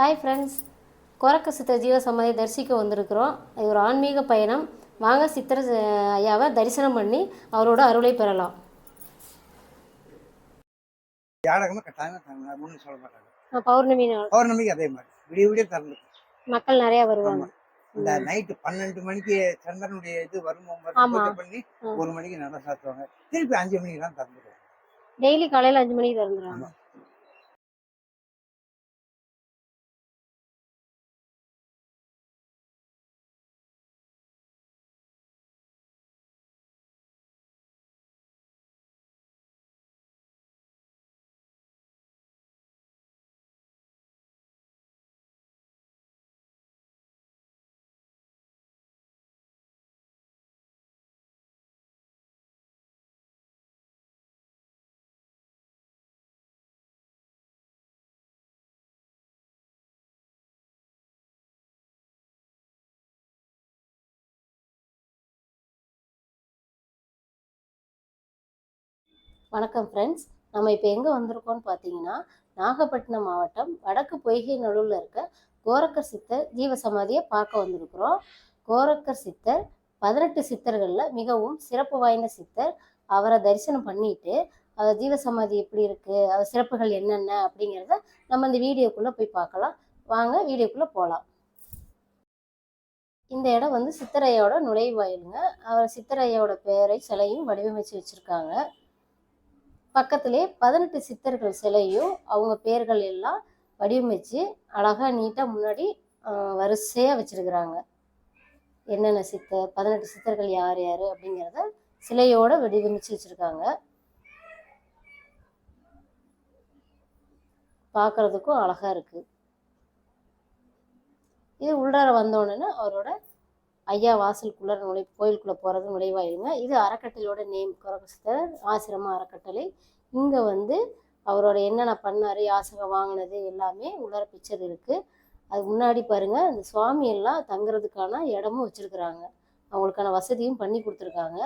Hi friends Gorakka சித்தர் ஜீவ சமாதி தரிசிக்க வந்திருக்கிறோம். இது ஒரு ஆன்மீக பயணம். வாங்க சித்தர் ஐயாவை தரிசனம் பண்ணி அவரோட அருளை பெறலாம். ஜாதகமாக கட்டாயமாக தரணும் ஒன்றும் சொல்ல மாட்டாங்க. பௌர்ணமி பௌர்ணமிக்கு அதே மாதிரி. விடிய விடிய திறந்து. மக்கள் நிறையா வருவாங்க. இந்த நைட்டு பன்னெண்டு மணிக்கு சந்திரனுடைய இது. பூஜை பண்ணி. ஒரு மணிக்கு நல்லா சாத்துவாங்க. திருப்பி அஞ்சு மணிக்கு தான் திறந்துருவாங்க. டெய்லி காலையில் அஞ்சு மணிக்கு திறந்துருவாங்க. வணக்கம் ஃப்ரெண்ட்ஸ் நம்ம இப்போ எங்கே வந்திருக்கோம்னு பார்த்தீங்கன்னா நாகப்பட்டினம் மாவட்டம் வடக்கு பொய்கை நடுவில் இருக்க கோரக்கர் சித்தர் ஜீவ சமாதியை பார்க்க வந்திருக்கிறோம். கோரக்கர் சித்தர் பதினெட்டு சித்தர்களில் மிகவும் சிறப்பு வாய்ந்த சித்தர். அவரை தரிசனம் பண்ணிட்டு அவர் ஜீவ சமாதி எப்படி இருக்குது அவர் சிறப்புகள் என்னென்ன அப்படிங்கிறத நம்ம இந்த வீடியோக்குள்ளே போய் பார்க்கலாம். வாங்க வீடியோக்குள்ளே போகலாம் இந்த இடம் வந்து சித்தரையோட நுழைவாயிலுங்க. அவர் சித்தரையோட பேரை சிலையும் வடிவமைச்சு வச்சுருக்காங்க. பக்கத்திலே பதினெட்டு சித்தர்கள் சிலையும் அவங்க பேர்கள் எல்லாம் வடிவமைச்சு அழகாக நீட்டாக முன்னாடி வரிசையாக வச்சுருக்குறாங்க. என்னென்ன சித்தர் பதினெட்டு சித்தர்கள் யார் யார் அப்படிங்கிறத சிலையோட வடிவமைச்சு வச்சுருக்காங்க. பார்க்கறதுக்கும் அழகாக இருக்குது இது உள்ளார வந்தோடனே அவரோட ஐயா வாசலுக்குள்ள நுழை கோயிலுக்குள்ளே போகிறது நுழைவாயிலுங்க. இது அறக்கட்டளையோட நேம் குரகஸ்தர் ஆசிரம அறக்கட்டளை. இங்கே வந்து அவரோட என்னென்ன பண்ணார் யாசகம் வாங்கினது எல்லாமே உள்ளார பிக்சர் இருக்குது அது முன்னாடி பாருங்கள் அந்த சுவாமி எல்லாம் தங்குறதுக்கான இடமும் வச்சுருக்குறாங்க. அவங்களுக்கான வசதியும் பண்ணி கொடுத்துருக்காங்க.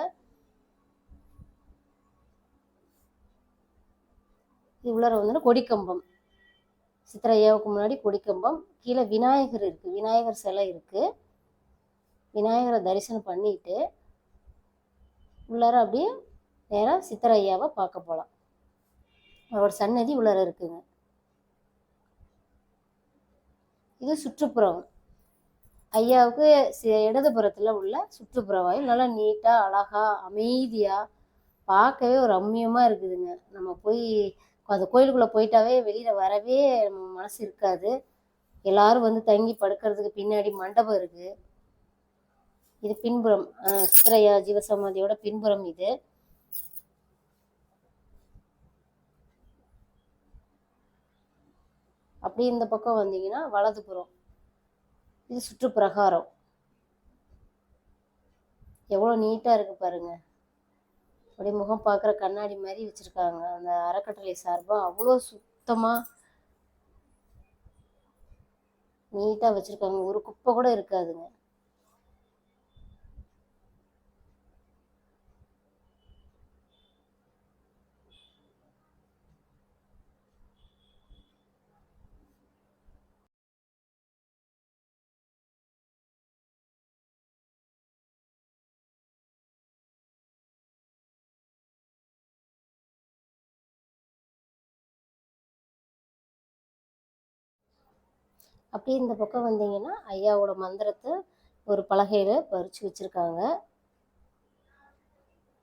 இது உள்ளார வந்து கொடிக்கம்பம். சித்திரையாவுக்கு முன்னாடி கொடிக்கம்பம். கீழே விநாயகர் இருக்குது விநாயகர் சிலை இருக்குது விநாயகரை தரிசனம் பண்ணிட்டு உள்ளார அப்படியே நேராக சித்தரையாவை பார்க்க போகலாம் அவரோட சன்னதி உள்ளார இருக்குங்க. இது சுற்றுப்புறம். ஐயாவுக்கு இடதுபுறத்தில் உள்ள சுற்றுப்புறவாயில் நல்லா நீட்டாக அழகாக அமைதியாக பார்க்கவே ஒரு ரம்மியமாக இருக்குதுங்க. நம்ம போய் அந்த கோயிலுக்குள்ளே போயிட்டாவே வெளியில் வரவே நம்ம மனசு இருக்காது. எல்லாரும் வந்து தங்கி படுக்கிறதுக்கு பின்னாடி மண்டபம் இருக்குது இது பின்புறம் சித்திரையா ஜீவசமாதியோட பின்புறம் இது. அப்படி இந்த பக்கம் வந்தீங்கன்னா வலதுபுறம். இது சுற்றுப்பிரகாரம். எவ்வளோ நீட்டாக இருக்கு பாருங்க. அப்படியே முகம் பார்க்குற கண்ணாடி மாதிரி வச்சுருக்காங்க. அந்த அறக்கட்டளை சார்பாக அவ்வளோ சுத்தமாக நீட்டாக வச்சுருக்காங்க. ஒரு குப்பை கூட இருக்காதுங்க. அப்படியே இந்த பக்கம் வந்தீங்கன்னா ஐயாவோட மந்திரத்தை ஒரு பலகையில் பறித்து வச்சுருக்காங்க.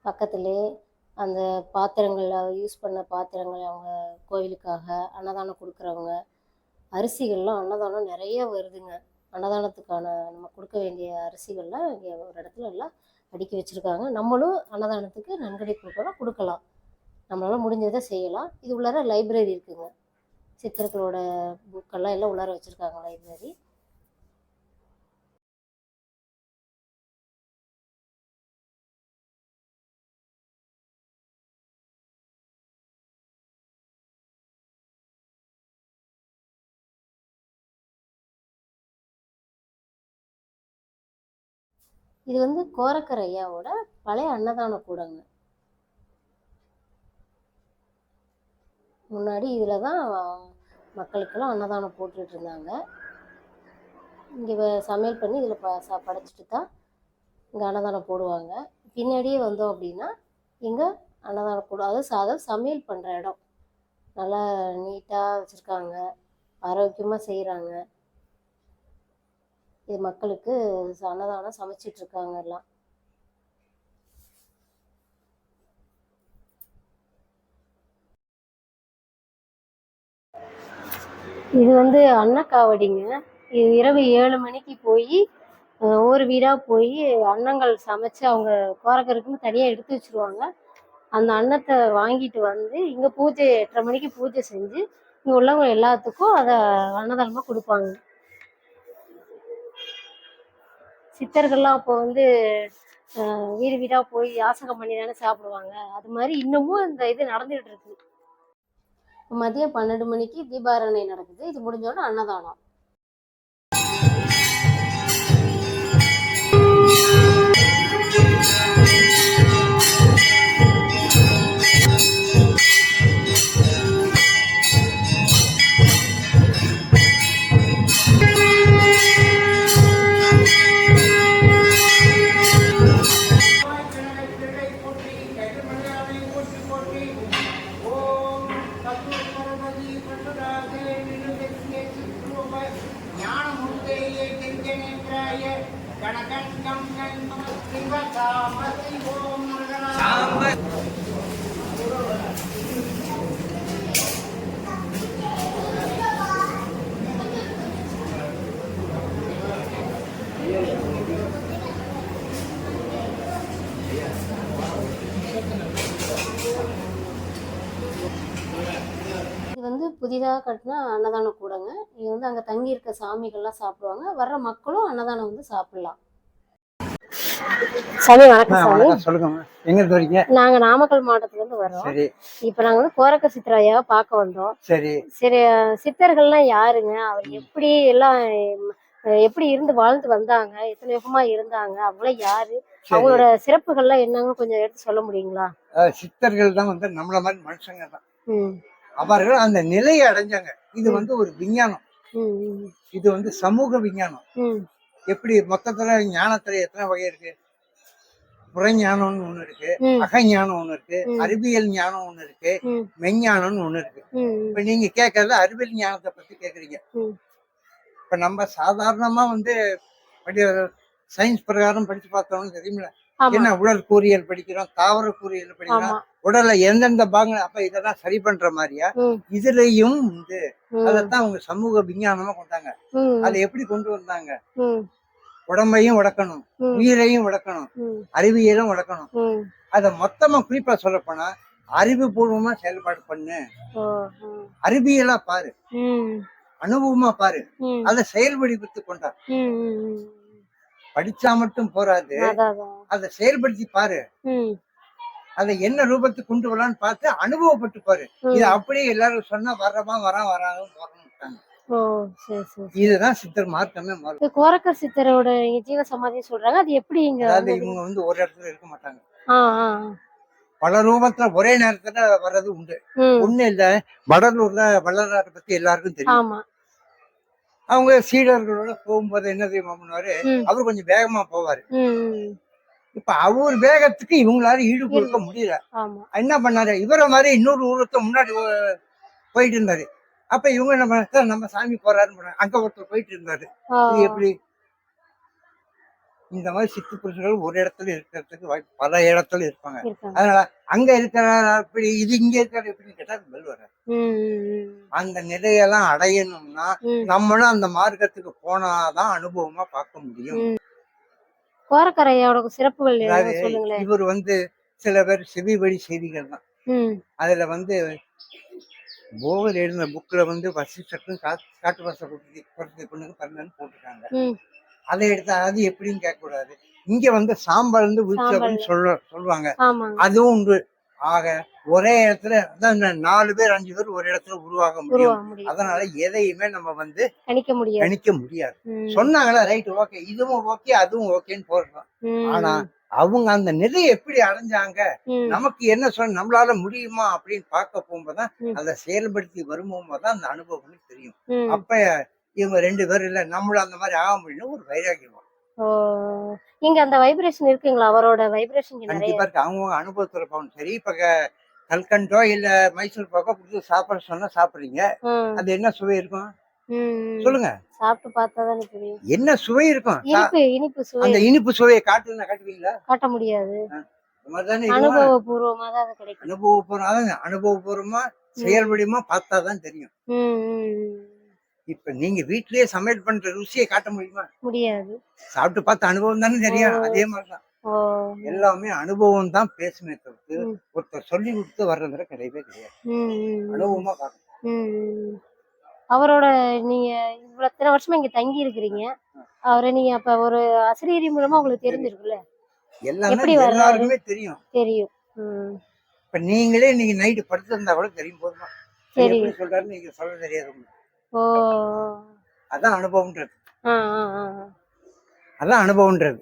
பக்கத்திலே அந்த பாத்திரங்கள் யூஸ் பண்ண பாத்திரங்கள் அவங்க கோவிலுக்காக அன்னதானம் கொடுக்குறவங்க. அரிசிகள்லாம் அன்னதானம் நிறைய வருதுங்க. அன்னதானத்துக்கான நம்ம கொடுக்க வேண்டிய அரிசிகள்லாம் இங்கே ஒரு இடத்துல எல்லாம் அடுக்கி வச்சுருக்காங்க. நம்மளும் அன்னதானத்துக்கு நன்கொடை கொடுக்கலாம் கொடுக்கலாம். நம்மளால் முடிஞ்சதை செய்யலாம். இது உள்ளார லைப்ரரி இருக்குதுங்க சித்தர்களோட புக்கெல்லாம் எல்லாம் உள்ளார வச்சுருக்காங்க லைப்ரரி இது வந்து கோரக்கர் ஐயாவோட பழைய அன்னதான கூடங்க. முன்னாடி இதில் தான் மக்களுக்கெல்லாம் அன்னதானம் போட்டுட்டு இருந்தாங்க. இங்கே சமையல் பண்ணி இதில் ப ச படைச்சிட்டு தான் இங்கே அன்னதானம் போடுவாங்க. பின்னாடியே வந்தோம் அப்படின்னா இங்கே அன்னதானம் போடும் அதாவது சாதம் சமையல் பண்ணுற இடம். நல்லா நீட்டாக வச்சுருக்காங்க. ஆரோக்கியமாக செய்கிறாங்க இது மக்களுக்கு ச- அன்னதானம் சமைச்சிட்டு இருக்காங்க எல்லாம். இது வந்து அன்னக்காவடிங்க. இது இரவு ஏழு மணிக்கு போய் ஒவ்வொரு வீடாக போய் அன்னங்கள் சமைச்சு அவங்க கோரக்கருக்குன்னு தனியாக எடுத்து வச்சிருவாங்க. அந்த அன்னத்தை வாங்கிட்டு வந்து இங்கே பூஜை எட்டரை மணிக்கு பூஜை செஞ்சு இங்கே உள்ளவங்க எல்லாத்துக்கும் அதை அன்னதானமாக கொடுப்பாங்க. சித்தர்கள்லாம் அப்போ வந்து வீடு வீடாக போய் யாசகம் பண்ணி தானே சாப்பிடுவாங்க. அது மாதிரி இன்னமும் இந்த இது நடந்துகிட்டு இருக்கு. மதியம் பன்னெண்டு மணிக்கு தீபாரணை நடக்குது. இது முடிஞ்சோடனே அன்னதானம். புதிதாக கட்டின அன்னதான கூடங்க. இது வந்து அங்கே தங்கி இருக்க சாமிகள்லாம் சாப்பிடுவாங்க. வர்ற மக்களும் அன்னதானம் வந்து சாப்பிடலாம். சாமி வணக்கம் சாமி. சொல்லுங்க எங்க இருந்து வரீங்க? நாங்க நாமக்கல் மாவட்டத்துல இருந்து வரோம். சரி. இப்ப நாங்க வந்து கோரக்க சித்தராயாவை பார்க்க வந்தோம். சரி. சரி சித்தர்கள்லாம் யாருங்க? அவர் எப்படி எல்லாம் எப்படி இருந்து வாழ்ந்து வந்தாங்க? எத்தனை யுகமா இருந்தாங்க? அவங்களாம் யாரு? அவங்களோட சிறப்புகள்லாம் என்னன்னு கொஞ்சம் எடுத்து சொல்ல முடியுங்களா? சித்தர்கள் தான் வந்து நம்மள மாதிரி மனுஷங்க தான். ம். அவர்கள் அந்த நிலையை அடைஞ்சாங்க. இது வந்து ஒரு விஞ்ஞானம். இது வந்து சமூக விஞ்ஞானம். எப்படி மொத்தத்துல ஞானத்துல எத்தனை வகை இருக்கு? புறஞானம்னு ஒண்ணு இருக்கு அகஞானம் ஒண்ணு இருக்கு. அறிவியல் ஞானம் ஒண்ணு இருக்கு மெஞ்ஞானம்னு ஒண்ணு இருக்கு. இப்ப நீங்க கேட்கறது அறிவியல் ஞானத்தை பத்தி கேக்குறீங்க. இப்ப நம்ம சாதாரணமா வந்து படி சயின்ஸ் பிரகாரம் படிச்சு பார்த்தோம்னு தெரியுமில்ல என்ன உடல் கூறியல் படிக்கிறோம் தாவர கூறியல் படிக்கிறோம். உடல்ல எந்தெந்த பாகங்கள் அப்ப இதெல்லாம் சரி பண்ற மாதிரியா? இதுலயும் ம். அதைத்தான் அவங்க சமூக விஞ்ஞானமா கொண்டாங்க. அதை எப்படி கொண்டு வந்தாங்க? உடம்பையும் வளர்க்கணும் ம். உயிரையும் வளர்க்கணும் ம். அறிவியலும் வளர்க்கணும் ம். அதை மொத்தமா குறிப்பா சொல்லப் போனா அறிவுபூர்வமா செயல்பாடு பண்ணு. அறிவியலா பாரு. அனுபவமா பாரு. அதை செயல்படுத்தி கொண்டா ம் ம் ம். படிச்சா மட்டும் போறாது. அதை செயல்படுத்தி பாரு. அதை என்ன ரூபத்துக்கு கொண்டு வரலான்னு பார்த்து அனுபவப்பட்டு பாரு. இது அப்படியே எல்லாரும் சொன்னா வர்றமா வரான் வராங்க சரி இதுதான் சித்தர் மார்க்கமே மாறும். இது கோரக்கர் சித்தரோட ஜீவ சமாதி சொல்றாங்க. அது எப்படி இங்க அதாவது? இவங்க வந்து ஒரு இடத்துல இருக்க மாட்டாங்க. பல ரூபத்துல ஒரே நேரத்துல வர்றது உண்டு. ஒண்ணு இல்ல வடலூர்ல வள்ளலாரை பத்தி எல்லாருக்கும் தெரியும். ஆமா. அவங்க சீடர்களோட போகும்போது என்ன தெரியுமா பண்ணுவாரு? அவர் கொஞ்சம் வேகமா போவாரு. இப்ப அவர் வேகத்துக்கு இவங்களால ஈடு கொடுக்க முடியல. என்ன பண்ணாரு? இவரை மாதிரி இன்னொரு ஊரத்தை முன்னாடி போயிட்டு இருந்தாரு. அப்ப இவங்க என்ன "சார், நம்ம சாமி போறாருன்னு. அங்க ஒருத்தர் போயிட்டு இருந்தாரு. எப்படி? இந்த மாதிரி சித்து புருஷர்கள் ஒரு இடத்துல இருக்கிறதுக்கு வாய்ப்பு பல இடத்துல இருப்பாங்க. அதனால அங்க இருக்கிற அப்படி இது இங்க இருக்கிற எப்படின்னு கேட்டா பெல் வர ம் ம், அந்த நிலையெல்லாம் அடையணும்னா. நம்மளும் அந்த மார்க்கத்துக்கு போனாதான் அனுபவமா பார்க்க முடியும். கோரக்கரையோட சிறப்புகள் இவர் வந்து சில பேர் செவி வழி செய்திகள் தான். அதுல வந்து போகர் எழுதின புக்ல வந்து வசிஷ்டருக்கும் காட்டு வாச குறைச்சி பொண்ணுக்கு பிறந்தன்னு போட்டிருக்காங்க அதை எடுத்தா அது எப்படின்னு கேட்க கூடாது இங்க வந்து சாம்பார் வந்து சாம்பல். சொல்ல சொல்லுவாங்க. அதுவும் உண்டு. ஆக ஒரே இடத்துல அதான் நாலு பேர் அஞ்சு பேர் ஒரு இடத்துல உருவாக முடியும். அதனால எதையுமே நம்ம வந்து கணிக்க முடியாது. கணிக்க முடியாது. சொன்னாங்களா ரைட் ஓகே இதுவும் ஓகே அதுவும் ஓகேன்னு போடுறோம். ஆனா அவங்க அந்த நிலையை எப்படி அடைஞ்சாங்க நமக்கு என்ன சொல்ல நம்மளால முடியுமா அப்படின்னு பார்க்க போகும்போதுதான். அதை செயல்படுத்தி வரும்போது தான் அந்த அனுபவம் தெரியும். அப்ப இவங்க ரெண்டு பேரும் இல்ல நம்மளும் அந்த மாதிரி ஆக முடியும் ஒரு. ஓ இங்க அந்த வைப்ரேஷன் இருக்குங்களா? அவரோட வைப்ரேஷன் கண்டிப்பா இருக்கு. அவங்க அனுபவத்துல போகணும் சரி இப்ப கல்கண்டோ இல்ல மைசூர் பாக்கோ கொடுத்து சாப்பிட சொன்னா சாப்பிடுறீங்க. அது என்ன சுவை இருக்கும். சொல்லுங்க. சாப்பிட்டு பார்த்தா தானே தெரியும். என்ன சுவை இருக்கும்? இனிப்பு இனிப்பு சுவை. அந்த இனிப்பு சுவையை காட்டுனா காட்டுவீங்களா? காட்ட முடியாது. அனுபவபூர்வமா தான் கிடைக்கும். அனுபவபூர்வம் அனுபவபூர்வமா செயல்படியுமா பார்த்தாதான் தெரியும். ம், ம், ம். இப்ப நீங்க வீட்லயே சமையல் பண்ற ருசியை காட்ட முடியுமா முடியாது சாப்பிட்டு பார்த்த அனுபவம் தானே தெரியும். அதே மாதிரிதான் எல்லாமே அனுபவம் தான் பேசுமே தவிர்த்து. ஒருத்தர் சொல்லி கொடுத்து வர்றதுல கிடையவே கிடையாது. அனுபவமா பார்க்கணும் ம், ம். அவரோட நீங்க இவ்வளவு இத்தனை வருஷமா இங்க தங்கி இருக்கிறீங்க அவரை நீங்க அப்ப ஒரு அசிரியரி மூலமா உங்களுக்கு தெரிஞ்சிருக்குல்ல எல்லாமே? எல்லாருக்குமே தெரியும் தெரியும். இப்ப நீங்களே நீங்க நைட்டு படுத்திருந்தா கூட தெரியும் போதுமா சரி. சொல்றாருன்னு நீங்க சொல்ல தெரியாது உங்களுக்கு. ஓ. அதான் அனுபவம்ன்றது. அதான் அனுபவம்ன்றது.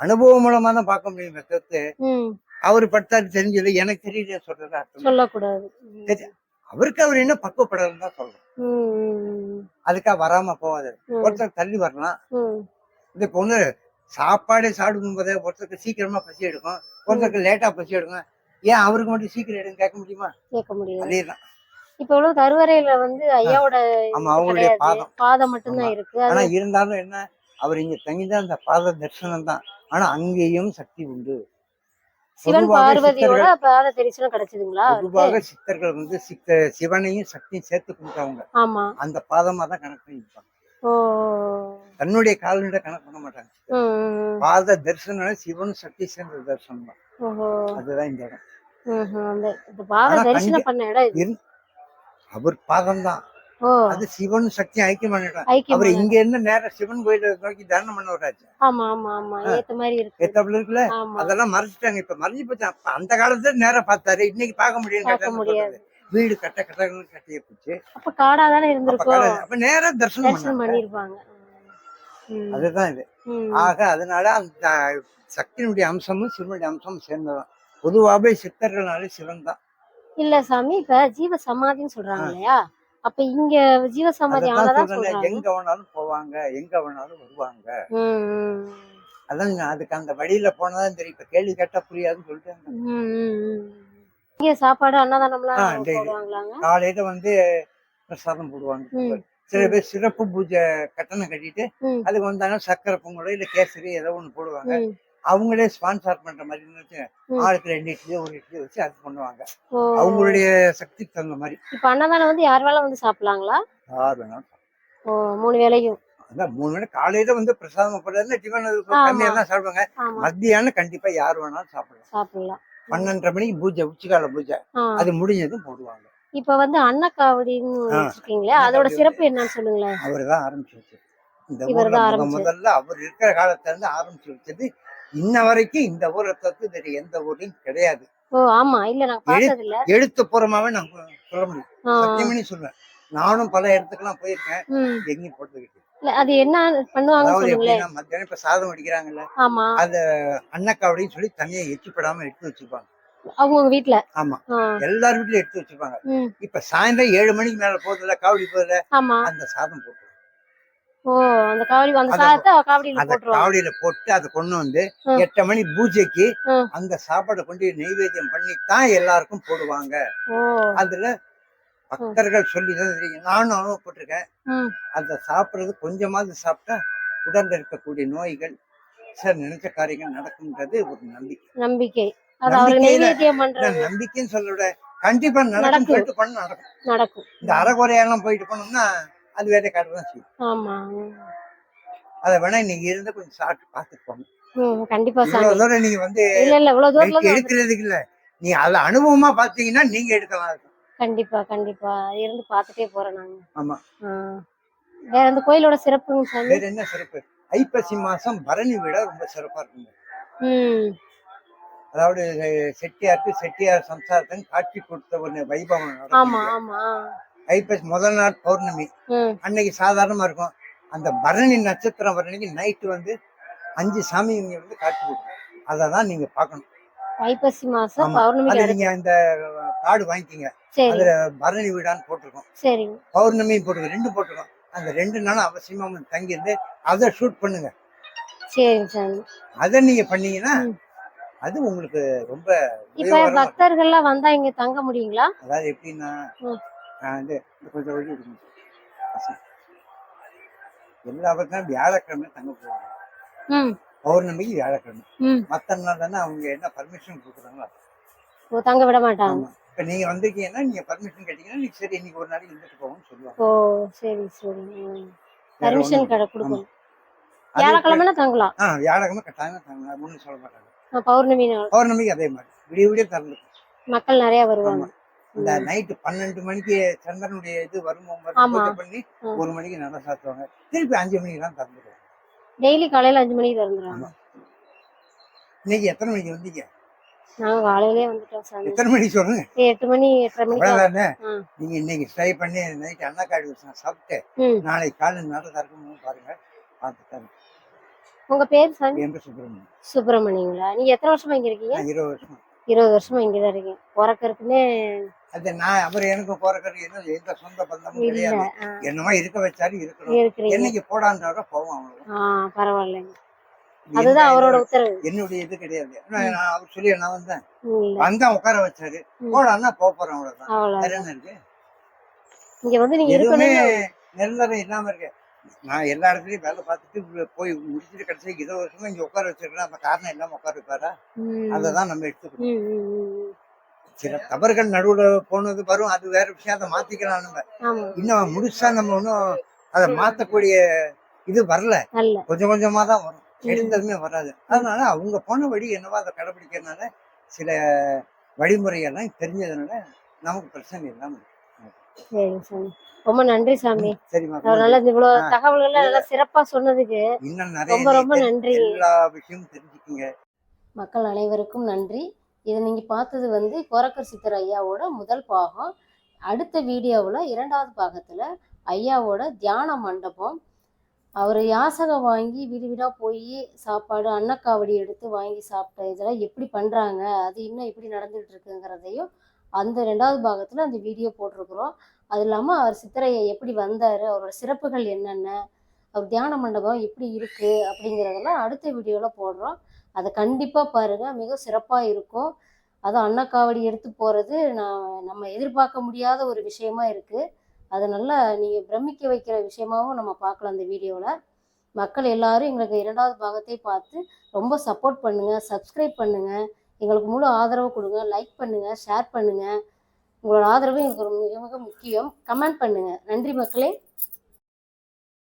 அனுபவம் மூலமா தான் பார்க்க முடியும் தவிர்த்து ம். அவரு படுத்தாரு தெரிஞ்சது எனக்கு தெரியல சொல்றது. சொல்லக்கூடாது. அவருக்கு அவர் என்ன பக்குவப்படலன்னு தான் சொல்றோம். ம், ம், அதுக்காக வராம போவாது ம். ஒருத்தர் தள்ளி வரலாம். இப்போ வந்து சாப்பாடு சாப்பிடும் போதே ஒருத்தருக்கு சீக்கிரமா பசி எடுக்கும். ஒருத்தருக்கு லேட்டா பசி எடுக்கும். ஏன் அவருக்கு மட்டும் சீக்கிரம் எடுங்க கேட்க முடியுமா? கேட்க முடியாது அதேதான். இப்ப இவ்வளவு கருவறையில வந்து ஐயாவோட அவங்களுடைய பாதம். பாதம் மட்டும்தான். இருக்கு. ஆனா இருந்தாலும் என்ன அவர் இங்க தங்கிதான் அந்த பாத தரிசனம் தான். ஆனா அங்கேயும் சக்தி உண்டு. சிவன் பார்வதியோட பாத தரிசனம் கிடைச்சதுங்களா? பொதுவாக சித்தர்கள் வந்து சித்த சிவனையும் சக்தியும் சேர்த்து கும்பிட்டவங்க ஆமா. அந்த பாதமா தான் கணக்கு பண்ணிப்பாங்க ஓ. தன்னுடைய கால்நடை கணக்கு பண்ண மாட்டாங்க. பாத தரிசனம் சிவனும் சக்தி சேர்ந்த தரிசனம் தான். அதுதான் இந்த இடம். பாத தரிசனம் பண்ண இடம் அவர் பாதம் தான் ஓ. அது சிவனும் சக்தியும் ஐக்கியம் பண்ணிட்டான் அவர் இங்க இருந்து நேரா சிவன் கோயில நோக்கி தானம் பண்ண வராச்சு ஆமா ஆமா ஆமா. ஏத்த மாதிரி இருக்கு. ஏத்தாப்புல இருக்குல்ல? அதெல்லாம் மறைச்சிட்டாங்க. இப்ப மறைஞ்சு போச்சு. அந்த காலத்துல நேரா பார்த்தாரு. இன்னைக்கு பார்க்க கேட்டா முடியாது. வீடு கட்ட கட்டங்கள் கட்டிய போச்சு. அப்ப காடா தானே அப்ப இருந்திருக்கும் அப்ப நேரா தரிசனம் பண்ணிருப்பாங்க. அதுதான் இது. ஆக அதனால அந்த சக்தியினுடைய அம்சமும் சிவனுடைய அம்சமும் சேர்ந்ததான் பொதுவாகவே சித்தர்கள்னாலே சிவன் தான் இல்ல சாமி இப்ப ஜீவ சமாதின்னு சொல்றாங்க இல்லையா? அப்ப இங்க ஜீவ சமாதி அதான் ஆனதா சொல்றேன். சொல்றாங்க. எங்க வேணாலும் போவாங்க எங்க வேணாலும் வருவாங்க. அதான் அதுக்கு அந்த வழியில போனதான் தெரியும். இப்ப கேள்வி கேட்டா புரியாதுன்னு சொல்லிட்டு. இங்க சாப்பாடு அன்னதானம்லாம் காலையில வந்து பிரசாதம் போடுவாங்க. சில பேர் சிறப்பு பூஜை கட்டணம் கட்டிட்டு. அதுக்கு வந்தாங்கன்னா சக்கரை பொங்கலோ இல்ல கேசரி ஏதோ ஒண்ணு போடுவாங்க. அவங்களே ஸ்பான்சர் பண்ற மாதிரி ம். ஆளுக்கு ரெண்டு இட்லி ஒரு இட்லி வச்சு அது பண்ணுவாங்க. அவங்களுடைய சக்திக்கு தகுந்த மாதிரி. இப்ப அன்னதானம் வந்து யார் வேலை வந்து சாப்பிடலாங்களா? யார் வேணாலும் மூணு அதான் மூணு மணி காலையில வந்து பிரசாதம் போடுறது டிஃபன். கம்மியா தான் சாப்பிடுவாங்க. மத்தியானம் கண்டிப்பா யார் வேணாலும் சாப்பிடலாம். சாப்பிடலாம். பன்னெண்டரை மணிக்கு பூஜை உச்சிக்கால பூஜை. அது முடிஞ்சதும் போடுவாங்க. இப்ப வந்து அன்னக்காவடின்னு. வச்சிருக்கீங்களே அதோட சிறப்பு என்னன்னு சொல்லுங்களேன். அவர் தான் ஆரம்பிச்சு வச்சது இந்த. முதல்ல அவர் இருக்கிற காலத்துல இருந்து ஆரம்பிச்சு வச்சது இன்ன வரைக்கும் இந்த ஊரை தவிர்த்து வேற எந்த ஊர்லயும் கிடையாது. ஓ ஆமா. இல்ல நான் பார்த்தது இல்ல எழுத்துப்பூர்வமாவே நான் சொல்ல முடியும். சத்தியமணி சொல்றேன் நானும் பல இடத்துக்குலாம் போயிருக்கேன். எங்கேயும் போட்டதுக்கு இல்ல அது என்ன எப்படின்னா மத்தியானம் இப்ப சாதம் அடிக்கிறாங்கல்ல ஆமா. அன்னக்காவடின்னு சொல்லி தனியா எச்சிப்படாம எடுத்து வச்சிருப்பாங்க. அவங்க வீட்ல? ஆமா. எல்லார் வீட்லயும் எடுத்து வச்சிருப்பாங்க. இப்ப சாயந்தரம் ஏழு மணிக்கு மேல போகுதுல காவடி போகுதுல அந்த சாதம் போட்டு ஓ அந்த காவடி அந்த அத- சாதத்தை காவடியில அத போட்டுருவாங்க. காவடியில போட்டு அதை கொண்டு வந்து ம். எட்டரை மணி பூஜைக்கு. அந்த சாப்பாடை கொண்டு நெய்வேத்தியம் பண்ணி தான் எல்லாருக்கும் போடுவாங்க. அதுல பக்தர்கள் தெரியும். நானும் அனுபவப்பட்டிருக்கேன். அந்த சாப்பிடுறது கொஞ்சமாவது சாப்பிட்டா உடல்ல இருக்கக்கூடிய நோய்கள் சார் நினைச்ச காரியங்கள் நடக்கும்ன்றது ஒரு நம்பிக்கை. நம்பிக்கை. நம்பிக்கைன்னு சொல்ல கண்டிப்பா நடக்கும். சொல்லிட்டு பண்ண நடக்கும். நடக்கும். இந்த அறகுறையெல்லாம் போயிட்டு போனோம்னா அது வேற காட்டதான் செய்யும். ஆமா. அதை வேணா நீங்க இருந்து கொஞ்சம் சாப்பிட்டு ம் கண்டிப்பா சாமி. இவ்வளவு தூரம் நீங்க வந்து இல்ல இல்ல இவ்வளவு தூரத்துல வெயிட் இருந்து எடுக்கிறதுக்கு இல்ல. நீ அத அனுபவமா பாத்தீங்கன்னா நீங்க எடுக்கலாம். கண்டிப்பா கண்டிப்பா. இருந்து பார்த்துட்டே போறேன் நாங்க ஆமா. வேற அந்த கோயிலோட சிறப்புங்க சாமி? வேற என்ன சிறப்பு? ஐப்பசி மாசம் பரணி விட ரொம்ப சிறப்பா இருக்குங்க. அதாவது செட்டியாருக்கு செட்டியார் சம்சாரத்தின் காட்சி கொடுத்த ஒரு வைபவம் ஆமா ஆமா. ஐப்பசி முதல் நாள் பௌர்ணமி. அன்னைக்கு சாதாரணமா இருக்கும். அந்த பரணி நட்சத்திரம் பரணிக்கு நைட்டு வந்து அஞ்சு சாமி இங்க வந்து காட்சி கொடுக்கும். அதை தான் நீங்க பார்க்கணும். ஐப்பசி மாசம் அடுத்து நீங்க இந்த கார்டு வாங்கிக்கிங்க. சரி. அதுல பரணி வீடான்னு போட்டிருக்கோம். சரிங்க பௌர்ணமியும் போட்டிருக்கோம். ரெண்டு போட்டிருக்கோம். அந்த ரெண்டு நாளும் அவசியமா வந்து தங்கியிருந்து அதை ஷூட் பண்ணுங்க. சரிங்க சாமி. அதை நீங்க பண்ணீங்கன்னா. அது உங்களுக்கு ரொம்ப இப்ப. பக்தர்கள்லாம் வந்தா இங்க தங்க முடியுங்களா? அதாவது எப்படின்னா இந்த கொஞ்சம் வழி விடுங்க பசங்க. எல்லா பக்கம் வியாழக்கிழமை தங்க போவாங்க. பௌர்ணமிக்கு வியாழக்கிழமை. ம். மற்ற நாள் தானே அவங்க என்ன பர்மிஷன் கொடுக்குறாங்களோ தங்க விட மாட்டாங்க. இப்ப நீங்க வந்திருக்கீங்கன்னா நீங்க பர்மிஷன் கேட்டீங்கன்னா நீங்க சரி இன்னைக்கு ஒரு நாளைக்கு இருந்துட்டு போவோம்னு சொல்லுவாங்க. ஓ சரி சரி. பர்மிஷன் கடை. கொடுக்கணும். அது வியாழக்கிழமைனா தங்கலாம். ஆ வியாழக்கிழமை கட்டாயம் தாங்க ஒன்றும் சொல்ல மாட்டாங்க. பௌர்ணமி பௌர்ணமிக்கு அதே மாதிரி. விடிய விடிய திறந்து மக்கள் நிறைய வருவாங்க. இந்த நைட்டு பன்னெண்டு மணிக்கு சந்திரனுடைய இது. பூஜை பண்ணி. ஒரு மணிக்கு நட சாத்துவாங்க திருப்பி அஞ்சு மணிக்கு தான் திறந்துருவாங்க. டெய்லி காலையில அஞ்சு மணிக்கு திறந்துருவாங்க. இன்னைக்கு எத்தனை மணிக்கு வந்தீங்க? நாங்க காலையிலே வந்துட்டோம் சாமி. எத்தனை மணிக்கு சொல்லுங்க? எட்டு மணி எட்டரை மணிக்கு அவ்வளவுதானே. நீங்க இன்னைக்கு ஸ்டே பண்ணி நைட்டு அண்ணா காடு சாப்பிட்டு நாளைக்கு காலையில் நட திறக்கணும் பாருங்க. பார்த்துட்டாங்க உங்க பேர் சாமி? என் பேர் சுப்பிரமணியம். சுப்பிரமணியங்களா? நீங்க எத்தனை வருஷமா இங்க இருக்கீங்க? இருபது வருஷம். இருபது வருஷமா இங்கதான் இருக்கீங்க. பிறக்கறதுக்குன்னே அது நான் அவர் எனக்கு போறக்கிறது என்ன எந்த சொந்த பந்தமும் கிடையாது. என்னமோ இருக்க வச்சாரு இருக்கணும். என்னைக்கு போடான்றவரை போவோம் ஆ பரவாயில்லைங்க. அதுதான் அவரோட உத்தரவு. என்னுடைய இது கிடையாது. நான் அவர் சொல்லி நான் வந்தேன். ம், இல்ல. வந்தா உட்கார வச்சாரு. போடான்னா போறேன் அவ்வளவுதான். என்ன இருக்கு? இங்க வந்து நீங்க எதுவுமே நிரந்தரம் இல்லாம இருக்கு நான் எல்லா இடத்துலயும் வேலை பார்த்துட்டு போய் முடிச்சுட்டு கடைசி இருபது வருஷமா இங்க உட்கார வச்சிருக்கேன். அப்ப காரணம் இல்லாம உட்கார வைப்பாரா? அதை தான் நம்ம எடுத்துக்கணும். சில தவறுகள் நடுவுல போனது வரும். அது வேற விஷயம் அதை மாத்திக்கலாம் நம்ம. இன்னும் முழுசா நம்ம ஒன்றும் அதை மாத்தக்கூடிய இது வரல. கொஞ்சம் கொஞ்சமா தான் வரும். ம். எடுத்ததுமே வராது. அதனால அவங்க போன வழி என்னவோ அதை கடைபிடிக்கிறதுனால சில வழிமுறைகள்லாம் தெரிஞ்சதுனால நமக்கு பிரச்சனை இல்லாம இருக்கு. சரி சாமி ரொம்ப நன்றி சாமி. நல்லா இவ்வளவு. தகவல்கள் நல்லா சிறப்பா சொன்னதுக்கு இன்னும் ரொம்ப ரொம்ப நன்றி. எல்லா விஷயமும் தெரிஞ்சுக்குங்க. மக்கள் அனைவருக்கும் நன்றி. இதை நீங்கள் பார்த்தது வந்து கோரக்கர் சித்தர் ஐயாவோட முதல் பாகம். அடுத்த வீடியோவில் இரண்டாவது பாகத்தில் ஐயாவோட தியான மண்டபம். அவர் யாசகம் வாங்கி வீடு வீடாக போய் சாப்பாடு அன்னக்காவடி எடுத்து வாங்கி சாப்பிட்ட இதெல்லாம் எப்படி பண்ணுறாங்க அது இன்னும் எப்படி நடந்துகிட்டு இருக்குங்கிறதையும் அந்த ரெண்டாவது பாகத்தில் அந்த வீடியோ போட்டிருக்கிறோம். அது இல்லாமல் அவர் சித்தரையை எப்படி வந்தார் அவரோட சிறப்புகள் என்னென்ன அவர் தியான மண்டபம் எப்படி இருக்குது அப்படிங்கிறதெல்லாம் அடுத்த வீடியோவில் போடுறோம். அதை கண்டிப்பாக பாருங்கள் மிக சிறப்பாக இருக்கும். அதுவும் அன்னக்காவடி எடுத்து போகிறது நான் நம்ம எதிர்பார்க்க முடியாத ஒரு விஷயமா இருக்குது அதை நல்லா நீங்கள் பிரமிக்க வைக்கிற விஷயமாகவும் நம்ம பார்க்கலாம் அந்த வீடியோவில் மக்கள் எல்லாரும் எங்களுக்கு இரண்டாவது பாகத்தை பார்த்து ரொம்ப சப்போர்ட் பண்ணுங்கள் சப்ஸ்கிரைப் பண்ணுங்கள் எங்களுக்கு முழு ஆதரவு கொடுங்க லைக் பண்ணுங்கள் ஷேர் பண்ணுங்கள் உங்களோட ஆதரவு எங்களுக்கு மிக மிக முக்கியம். கமெண்ட் பண்ணுங்கள் நன்றி மக்களே.